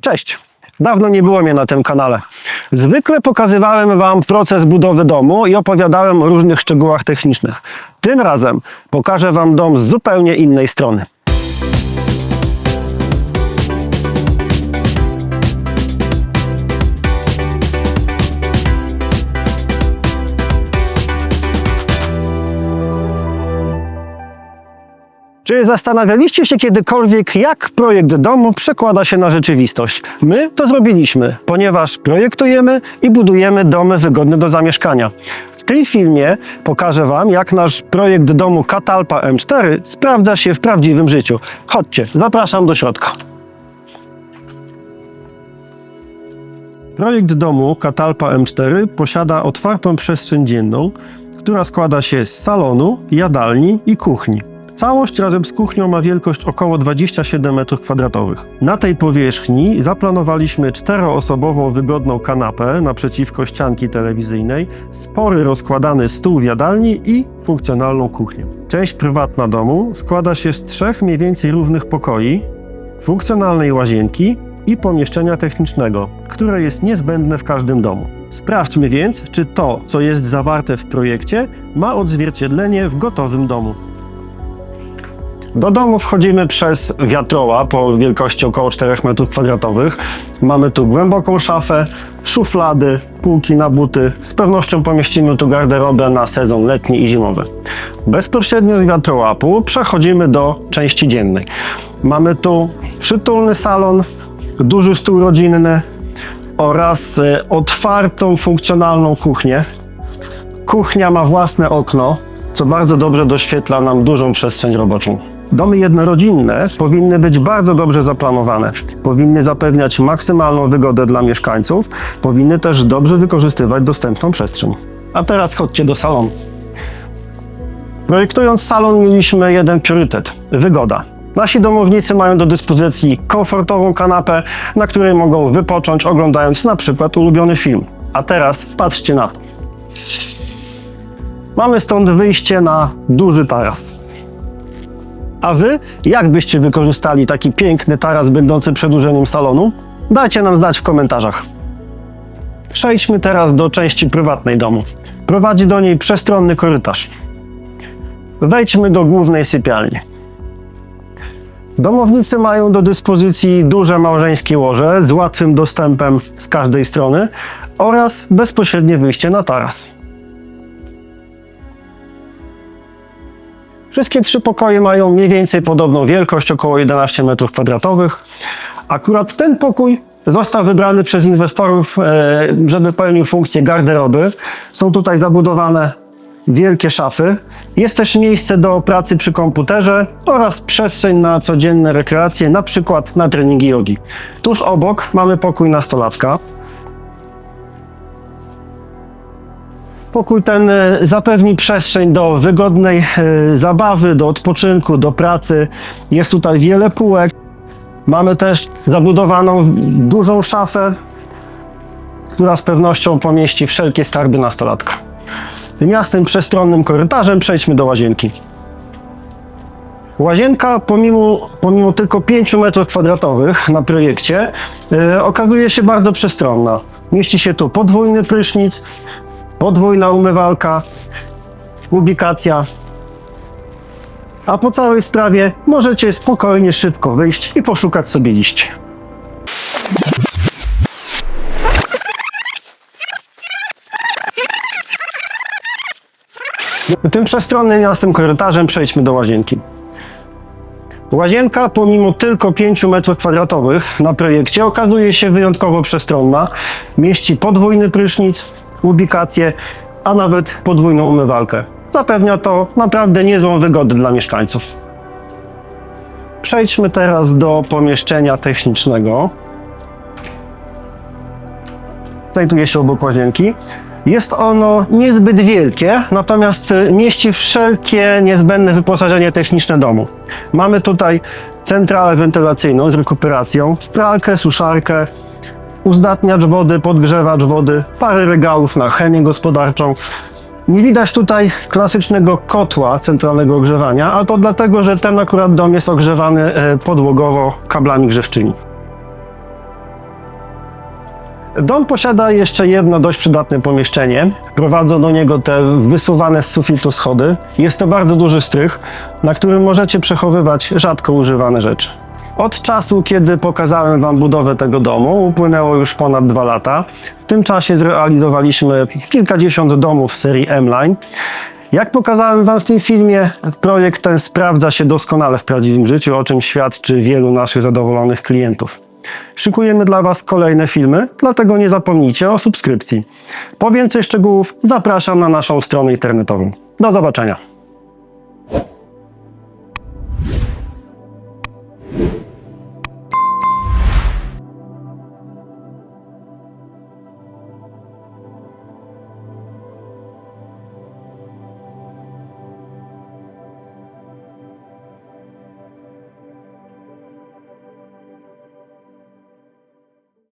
Cześć! Dawno nie było mnie na tym kanale. Zwykle pokazywałem Wam proces budowy domu i opowiadałem o różnych szczegółach technicznych. Tym razem pokażę Wam dom z zupełnie innej strony. Czy zastanawialiście się kiedykolwiek, jak projekt domu przekłada się na rzeczywistość? My to zrobiliśmy, ponieważ projektujemy i budujemy domy wygodne do zamieszkania. W tym filmie pokażę Wam, jak nasz projekt domu Catalpa M4 sprawdza się w prawdziwym życiu. Chodźcie, zapraszam do środka. Projekt domu Catalpa M4 posiada otwartą przestrzeń dzienną, która składa się z salonu, jadalni i kuchni. Całość razem z kuchnią ma wielkość około 27 m2. Na tej powierzchni zaplanowaliśmy czteroosobową wygodną kanapę naprzeciwko ścianki telewizyjnej, spory rozkładany stół w jadalni i funkcjonalną kuchnię. Część prywatna domu składa się z trzech mniej więcej równych pokoi, funkcjonalnej łazienki i pomieszczenia technicznego, które jest niezbędne w każdym domu. Sprawdźmy więc, czy to, co jest zawarte w projekcie, ma odzwierciedlenie w gotowym domu. Do domu wchodzimy przez wiatrołap o wielkości około 4 m2. Mamy tu głęboką szafę, szuflady, półki na buty. Z pewnością pomieścimy tu garderobę na sezon letni i zimowy. Bezpośrednio z wiatrołapu przechodzimy do części dziennej. Mamy tu przytulny salon, duży stół rodzinny oraz e, otwartą, funkcjonalną kuchnię. Kuchnia ma własne okno, co bardzo dobrze doświetla nam dużą przestrzeń roboczą. Domy jednorodzinne powinny być bardzo dobrze zaplanowane, powinny zapewniać maksymalną wygodę dla mieszkańców, powinny też dobrze wykorzystywać dostępną przestrzeń. A teraz chodźcie do salonu. Projektując salon mieliśmy jeden priorytet wygoda. Nasi domownicy mają do dyspozycji komfortową kanapę, na której mogą wypocząć oglądając na przykład ulubiony film. A teraz patrzcie na to. Mamy stąd wyjście na duży taras. A wy, jak byście wykorzystali taki piękny taras będący przedłużeniem salonu? Dajcie nam znać w komentarzach. Przejdźmy teraz do części prywatnej domu. Prowadzi do niej przestronny korytarz. Wejdźmy do głównej sypialni. Domownicy mają do dyspozycji duże małżeńskie łoże z łatwym dostępem z każdej strony oraz bezpośrednie wyjście na taras. Wszystkie trzy pokoje mają mniej więcej podobną wielkość, około 11 m2. Akurat ten pokój został wybrany przez inwestorów, e, żeby pełnił funkcję garderoby. Są tutaj zabudowane wielkie szafy. Jest też miejsce do pracy przy komputerze oraz przestrzeń na codzienne rekreacje, na przykład na treningi jogi. Tuż obok mamy pokój nastolatka. Pokój ten e, zapewni przestrzeń do wygodnej e, zabawy, do odpoczynku, do pracy. Jest tutaj wiele półek. Mamy też zabudowaną dużą szafę, która z pewnością pomieści wszelkie skarby nastolatka. Tym przestronnym korytarzem przejdźmy do łazienki. Łazienka, pomimo, pomimo tylko 5 m2 na projekcie, e, okazuje się bardzo przestronna. Mieści się tu podwójny prysznic, podwójna umywalka, ubikacja. A po całej sprawie możecie spokojnie, szybko wyjść i poszukać sobie liście. Tym przestronnym jasnym korytarzem przejdźmy do łazienki. Łazienka, pomimo tylko 5 m2 na projekcie, okazuje się wyjątkowo przestronna. Mieści podwójny prysznic, ubikację, a nawet podwójną umywalkę. Zapewnia to naprawdę niezłą wygodę dla mieszkańców. Przejdźmy teraz do pomieszczenia technicznego. Znajduje się obok łazienki. Jest ono niezbyt wielkie, natomiast mieści wszelkie niezbędne wyposażenie techniczne domu. Mamy tutaj centralę wentylacyjną z rekuperacją, pralkę, suszarkę, uzdatniacz wody, podgrzewacz wody, parę regałów na chemię gospodarczą. Nie widać tutaj klasycznego kotła centralnego ogrzewania, a to dlatego, że ten akurat dom jest ogrzewany e, podłogowo kablami grzewczymi. Dom posiada jeszcze jedno dość przydatne pomieszczenie. Prowadzą do niego te wysuwane z sufitu schody. Jest to bardzo duży strych, na którym możecie przechowywać rzadko używane rzeczy. Od czasu, kiedy pokazałem Wam budowę tego domu, upłynęło już ponad dwa lata. W tym czasie zrealizowaliśmy kilkadziesiąt domów serii M-Line. Jak pokazałem Wam w tym filmie, projekt ten sprawdza się doskonale w prawdziwym życiu, o czym świadczy wielu naszych zadowolonych klientów. Szykujemy dla Was kolejne filmy, dlatego nie zapomnijcie o subskrypcji. Po więcej szczegółów zapraszam na naszą stronę internetową. Do zobaczenia.